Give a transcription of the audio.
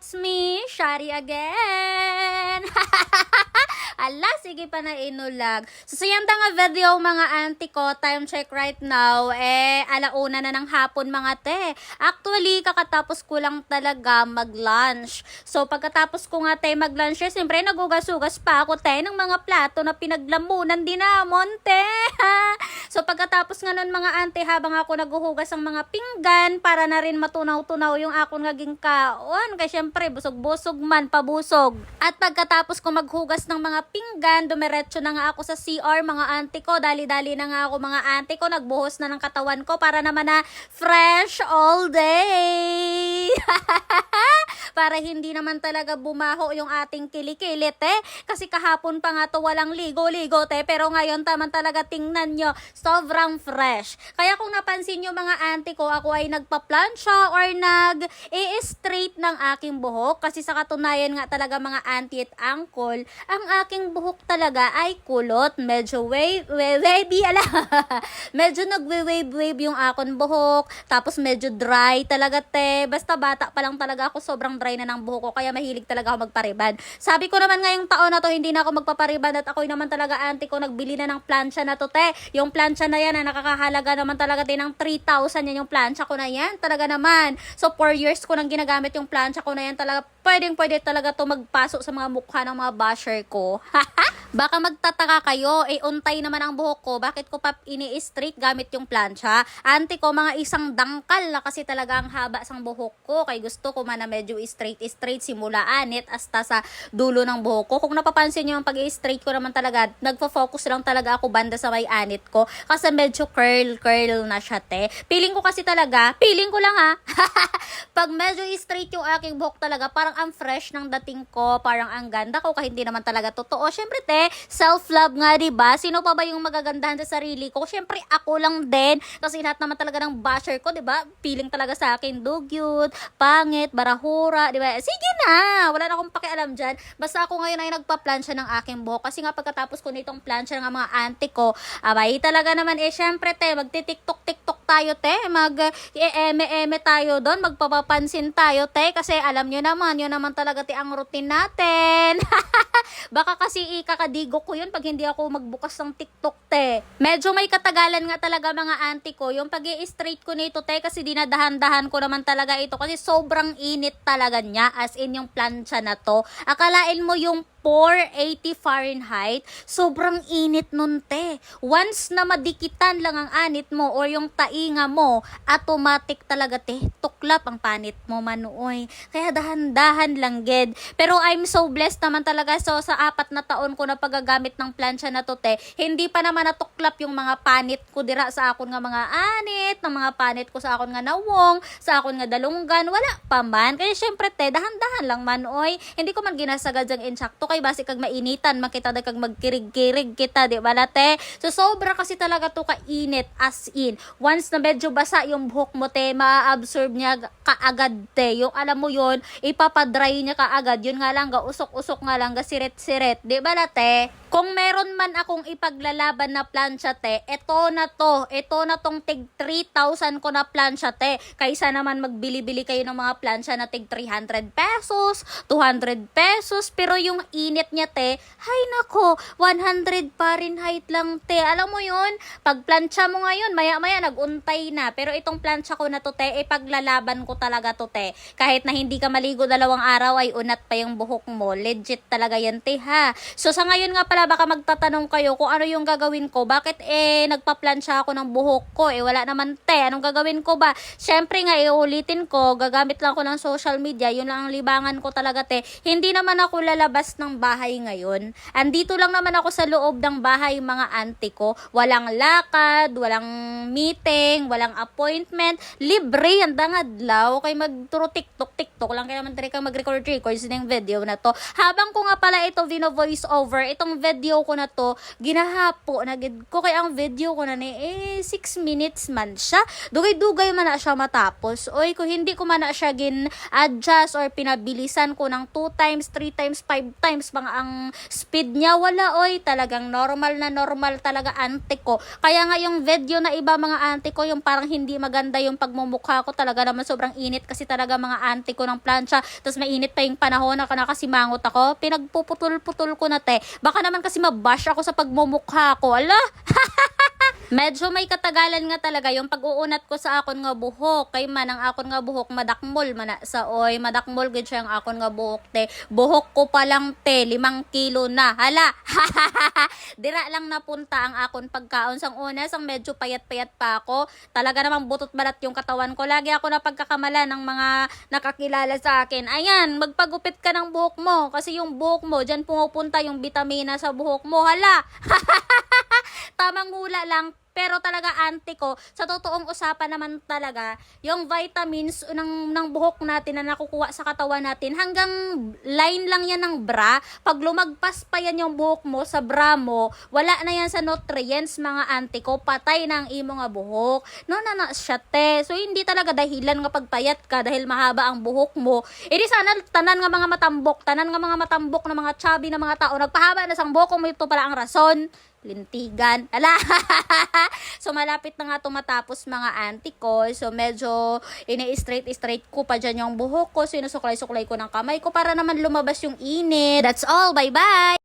it's me, Shari again. Ala, sige pa na inulag. So, sayanda nga video mga auntie ko, time check right now, eh, alauna na ng hapon mga te. Actually, kakatapos ko lang talaga mag-lunch. So, pagkatapos ko nga te mag-lunch, eh, siyempre nagugas-ugas pa ako te ng mga plato na pinaglamunan din namon te. so, pagkatapos nga nun mga auntie, habang ako naguhugas ng mga pinggan, para na rin matunaw-tunaw yung akong naging kaon. Kasi syempre, busog-busog man, pabusog. At pagkatapos ko maghugas ng mga pinggan, dumiretso na nga ako sa CR, mga auntie ko. Dali-dali na nga ako mga auntie ko. Nagbuhos na ng katawan ko para naman na fresh all day. para hindi naman talaga bumaho yung ating kilikilit eh. Kasi kahapon pa nga to walang ligo-ligo te. Pero ngayon taman talaga tingnan nyo, sobrang fresh. Kaya kung napansin nyo mga auntie ko, ako ay nagpa-plancha or nag-i-straight ng aking buhok. Kasi sa katunayan nga talaga mga auntie at uncle, ang aking buhok talaga ay kulot. Medyo wave, wave, wavy, ala. medyo nagwe-wave-wave yung akong buhok. Tapos medyo dry talaga te. Basta bata pa lang talaga ako, sobrang dry na ng buhok ko. Kaya mahilig talaga ako magpariban. Sabi ko naman ngayong taon na to, hindi na ako magpapariban at ako'y naman talaga auntie ko nagbili na ng plancha na to te. Yung plancha na yan na nakakahalaga naman talaga din ng 3,000 yan yung plancha ko na yan. Talaga naman. So 4 years ko nang ginagamit yung plancha ko na yan talaga. Pwedeng pwede talaga to magpasok sa mga mukha ng mga basher ko. Baka magtataka kayo, eh untay naman ang buhok ko, bakit ko pa ini-straight gamit yung plancha? Ante ko, mga isang dangkal na kasi talaga ang haba sang buhok ko, kay gusto ko man na medyo straight-straight simula anit hasta sa dulo ng buhok ko. Kung napapansin nyo yung pag-straight ko naman talaga, nagfo-focus lang talaga ako banda sa may anit ko, kasi medyo curl-curl na siya te. Feeling ko kasi talaga, feeling ko lang ha, pag medyo straight yung aking buhok talaga, parang ang fresh ng dating ko, parang ang ganda ko, kahit hindi naman talaga totoo. Syempre te, self-love nga, 'di ba? Sino pa ba yung magagandahan sa sarili ko? Syempre ako lang din kasi lahat naman talaga ng basher ko, 'di ba? Feeling talaga sa akin dugyot, pangit, barahura, 'di ba? Sige na, wala na akong pakialam diyan. Basta ako ngayon ay nagpa-plansya ng aking buhok kasi nga pagkatapos ko nitong plansya ng mga auntie ko, abay talaga naman eh syempre te, magti-tiktok tiktok tayo te, mag eme-eme tayo doon, magpapapansin tayo te kasi alam nyo naman, yun naman talaga te ang routine natin. Baka kasi ikakadigo ko yun pag hindi ako magbukas ng TikTok, te. Medyo may katagalan nga talaga mga auntie ko. Yung pag straight ko nito, te, kasi dinadahan-dahan ko naman talaga ito. Kasi sobrang init talaga niya. As in yung plancha na to. Akalain mo yung 480 Fahrenheit, sobrang init nun te. Once na madikitan lang ang anit mo or yung tainga mo, automatic talaga te, tuklap ang panit mo manuoy. Kaya dahan-dahan lang ged. Pero I'm so blessed naman talaga so sa apat na taon ko na pagagamit ng plancha na to te, hindi pa naman natuklap yung mga panit ko dira sa akon nga mga anit, ng mga panit ko sa akon nga nawong, sa akon nga dalunggan, wala pa man. Kaya syempre te, dahan-dahan lang man oy. Hindi ko man ginasagad jang insakto kay basi kag mainitan makita da kag magkirig-kirig kita di ba late? So sobra kasi talaga to kainit as in. Once na medyo basa yung buhok mo te ma-absorb niya kaagad te. Yung alam mo yon ipapadry niya kaagad. Yun nga lang ga usok-usok nga lang ga siret-siret di ba late? Kung meron man akong ipaglalaban na plancha te eto na to. Eto na tong tig 3,000 ko na plancha te. Kaysa naman magbili-bili kayo ng mga plancha na tig 300 pesos 200 pesos. Pero yung init niya te, hay nako, 100 Fahrenheit lang te. Alam mo yun, pag plancha mo ngayon, maya-maya naguntay na. Pero itong plancha ko na to te, eh paglalaban ko talaga to te. Kahit na hindi ka maligo dalawang araw, ay unat pa yung buhok mo. Legit talaga yan te ha. So sa ngayon nga pala, baka magtatanong kayo kung ano yung gagawin ko. Bakit eh nagpa-plancha ako ng buhok ko? Eh wala naman te. Anong gagawin ko ba? Siyempre nga, iulitin ko, gagamit lang ko ng social media. Yun lang ang libangan ko talaga te. Hindi naman ako lalabas ng bahay ngayon. Andito lang naman ako sa loob ng bahay mga auntie ko. Walang lakad, walang meeting, walang appointment. Libre ang dangadlaw kay magturo TikTok, TikTok lang kaya naman tari kang mag-record record sa ng video na to. Habang ko nga pala ito vino voice over, itong video ko na to, ginahapo na ko kay ang video ko na ni eh 6 minutes man siya. Dugay-dugay man na siya matapos. Oy, kung hindi ko man na siya gin adjust or pinabilisan ko ng 2 times, 3 times, 5 times mga ang speed niya wala oy talagang normal na normal talaga ante ko kaya nga yung video na iba mga ante ko yung parang hindi maganda yung pagmumukha ko talaga naman sobrang init kasi talaga mga ante ko ng plancha, tapos mainit pa yung panahon na nakasimangot ako, pinagpuputol-putol ko na te. Baka naman kasi mabash ako sa pagmumukha ko. Ala! Medyo may katagalan nga talaga yung pag-uunat ko sa akon nga buhok. Kay man ang akon nga buhok madakmol man sa oy. Madakmol gid siya ang akon nga buhok te. Buhok ko pa lang te, limang kilo na. Hala! Dira lang napunta ang akon pagkaon sang una, sang medyo payat-payat pa ako. Talaga namang butot balat yung katawan ko. Lagi ako na pagkakamala ng mga nakakilala sa akin. Ayan, magpagupit ka ng buhok mo. Kasi yung buhok mo, dyan pumupunta yung vitamina sa buhok mo. Hala! tamang hula lang pero talaga anti ko sa totoong usapan naman talaga yung vitamins ng, ng buhok natin na nakukuha sa katawan natin hanggang line lang yan ng bra. Pag lumagpas pa yan yung buhok mo sa bra mo wala na yan sa nutrients mga anti ko. Patay na ang imo nga buhok. No na na siya te. So hindi talaga dahilan nga pagpayat ka dahil mahaba ang buhok mo. Edi sana tanan nga mga matambok tanan nga mga matambok na mga chubby na mga tao nagpahaba na sang buhok mo ito pala ang rason lintigan. Ala! so, malapit na nga tumatapos mga auntie ko. So, medyo ini-straight-straight ko pa dyan yung buhok ko. Sinusuklay-suklay ko ng kamay ko para naman lumabas yung init. That's all. Bye-bye!